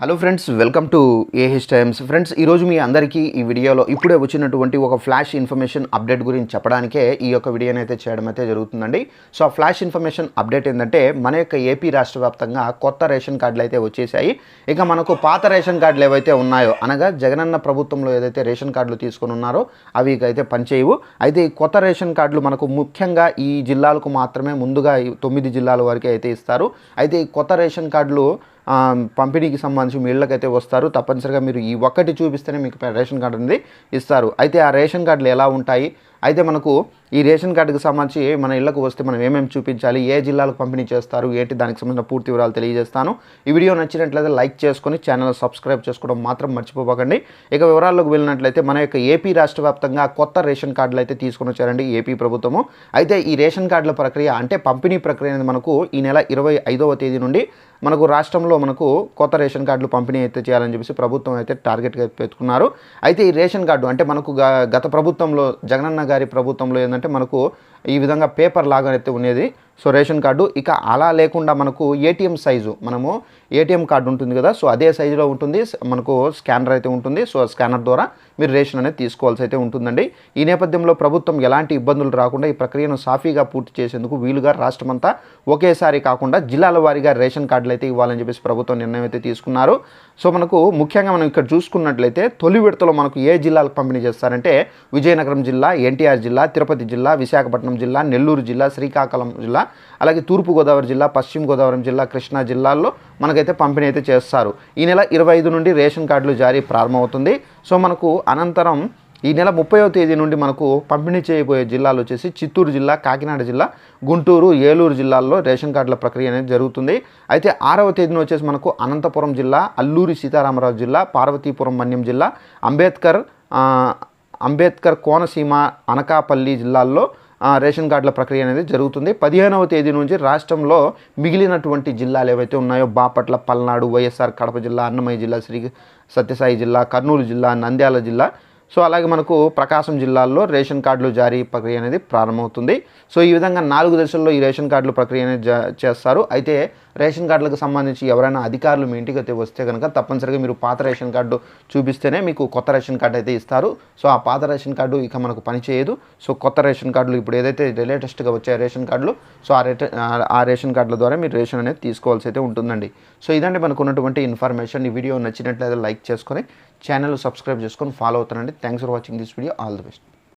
Hello friends welcome to AH times friends ఈరోజు మీ అందరికీ ఈ వీడియోలో ఇప్పుడే వచ్చినటువంటి ఒక ఫ్లాష్ ఇన్ఫర్మేషన్ అప్డేట్ గురించి చెప్పడానికే ఈ యొక్క వీడియోని అయితే చేయడం అయితే జరుగుతుందండి. సో ఆ ఫ్లాష్ ఇన్ఫర్మేషన్ అప్డేట్ ఏంటంటే మన యొక్క ఏపీ రాష్ట్ర వ్యాప్తంగా కొత్త రేషన్ కార్డులు అయితే వచ్చేసాయి. ఇక మనకు పాత రేషన్ కార్డులు ఏవైతే ఉన్నాయో అనగా జగనన్న ప్రభుత్వంలో ఏదైతే రేషన్ కార్డులు తీసుకొని ఉన్నారో అవి ఇక అయితే పనిచేయవు. అయితే ఈ కొత్త రేషన్ కార్డులు మనకు ముఖ్యంగా ఈ జిల్లాలకు మాత్రమే ముందుగా తొమ్మిది జిల్లాల వరకే అయితే ఇస్తారు. అయితే ఈ కొత్త రేషన్ కార్డులు పంపిణీకి సంబంధించి మీ ఇళ్ళకైతే వస్తారు. తప్పనిసరిగా మీరు ఈ ఒక్కటి చూపిస్తేనే మీకు రేషన్ కార్డు అనేది ఇస్తారు. అయితే ఆ రేషన్ కార్డులు ఎలా ఉంటాయి? అయితే మనకు ఈ రేషన్ కార్డుకి సంబంధించి మన ఇళ్ళకు వస్తే మనం ఏమేమి చూపించాలి ఏ జిల్లాలకు పంపిణీ చేస్తారు ఏంటి దానికి సంబంధించిన పూర్తి వివరాలు తెలియజేస్తాను. ఈ వీడియో నచ్చినట్లయితే లైక్ చేసుకొని ఛానల్ సబ్స్క్రైబ్ చేసుకోవడం మాత్రం మర్చిపోకండి. ఇక వివరాల్లోకి వెళ్ళినట్లయితే మన యొక్క ఏపీ రాష్ట్ర వ్యాప్తంగా కొత్త రేషన్ కార్డులు అయితే తీసుకొని వచ్చారండి ఏపీ ప్రభుత్వము. అయితే ఈ రేషన్ కార్డుల ప్రక్రియ అంటే పంపిణీ ప్రక్రియ అనేది మనకు ఈ నెల ఇరవై ఐదవ తేదీ నుండి మనకు రాష్ట్రంలో మనకు కొత్త రేషన్ కార్డులు పంపిణీ అయితే చేయాలని చెప్పేసి ప్రభుత్వం అయితే టార్గెట్గా పెట్టుకున్నారు. అయితే ఈ రేషన్ కార్డు అంటే మనకు గ- గత ప్రభుత్వంలో జగనన్న గారి ప్రభుత్వంలో ఏంటంటే మనకు ఈ విధంగా పేపర్ లాగా అయితే ఉండేది. సో రేషన్ కార్డు ఇక అలా లేకుండా మనకు ఏటీఎం సైజు మనము ఏటీఎం కార్డు ఉంటుంది కదా సో అదే సైజులో ఉంటుంది మనకు స్కానర్ అయితే ఉంటుంది సో స్కానర్ ద్వారా మీరు రేషన్ అనేది తీసుకోవాల్సి అయితే ఉంటుందండి. ఈ నేపథ్యంలో ప్రభుత్వం ఎలాంటి ఇబ్బందులు రాకుండా ఈ ప్రక్రియను సాఫీగా పూర్తి చేసేందుకు వీలుగా రాష్ట్రమంతా ఒకేసారి కాకుండా జిల్లాల వారీగా రేషన్ కార్డులు అయితే ఇవ్వాలని చెప్పేసి ప్రభుత్వం నిర్ణయం అయితే తీసుకున్నారు. సో మనకు ముఖ్యంగా మనం ఇక్కడ చూసుకున్నట్లయితే తొలి విడతలో మనకు ఏ జిల్లాలకు పంపిణీ చేస్తారంటే విజయనగరం జిల్లా ఎన్టీఆర్ జిల్లా తిరుపతి జిల్లా విశాఖపట్నం జిల్లా నెల్లూరు జిల్లా శ్రీకాకుళం జిల్లా అలాగే తూర్పుగోదావరి జిల్లా పశ్చిమ గోదావరి జిల్లా కృష్ణా జిల్లాల్లో మనకైతే పంపిణీ అయితే చేస్తారు. ఈ నెల ఇరవై ఐదు నుండి రేషన్ కార్డులు జారీ ప్రారంభమవుతుంది. సో మనకు అనంతరం ఈ నెల ముప్పైవ తేదీ నుండి మనకు పంపిణీ చేయబోయే జిల్లాలు వచ్చేసి చిత్తూరు జిల్లా కాకినాడ జిల్లా గుంటూరు ఏలూరు జిల్లాల్లో రేషన్ కార్డుల ప్రక్రియ అనేది జరుగుతుంది. అయితే ఆరవ తేదీన వచ్చేసి మనకు అనంతపురం జిల్లా అల్లూరి సీతారామరాజు జిల్లా పార్వతీపురం మన్యం జిల్లా అంబేద్కర్ అంబేద్కర్ కోనసీమ అనకాపల్లి జిల్లాల్లో రేషన్ కార్డుల ప్రక్రియ అనేది జరుగుతుంది. పదిహేనవ తేదీ నుంచి రాష్ట్రంలో మిగిలినటువంటి జిల్లాలు ఏవైతే ఉన్నాయో బాపట్ల పల్నాడు వైఎస్ఆర్ కడప జిల్లా అన్నమయ్య జిల్లా శ్రీ సత్యసాయి జిల్లా కర్నూలు జిల్లా నంద్యాల జిల్లా. సో అలాగే మనకు ప్రకాశం జిల్లాల్లో రేషన్ కార్డులు జారీ ప్రక్రియ అనేది ప్రారంభమవుతుంది. సో ఈ విధంగా నాలుగు దశల్లో ఈ రేషన్ కార్డుల ప్రక్రియ అనేది జా- చేస్తారు. అయితే రేషన్ కార్డులకు సంబంధించి ఎవరైనా అధికారులు మీ ఇంటికి అయితే వస్తే కనుక తప్పనిసరిగా మీరు పాత రేషన్ కార్డు చూపిస్తేనే మీకు కొత్త రేషన్ కార్డు అయితే ఇస్తారు. సో ఆ పాత రేషన్ కార్డు ఇక మనకు పనిచేయదు. సో కొత్త రేషన్ కార్డులు ఇప్పుడు ఏదైతే లేటెస్ట్గా వచ్చే రేషన్ కార్డులు సో ఆ రేట ఆ- రేషన్ కార్డుల ద్వారా మీరు రేషన్ అనేది తీసుకోవాల్సి అయితే ఉంటుందండి. సో ఇదండి మనకు ఉన్నటువంటి ఇన్ఫర్మేషన్. ఈ వీడియో నచ్చినట్లయితే లైక్ చేసుకొని ఛానల్ సబ్స్క్రైబ్ చేసుకొని ఫాలో అవుతానండి. Thanks for watching this video. All the best.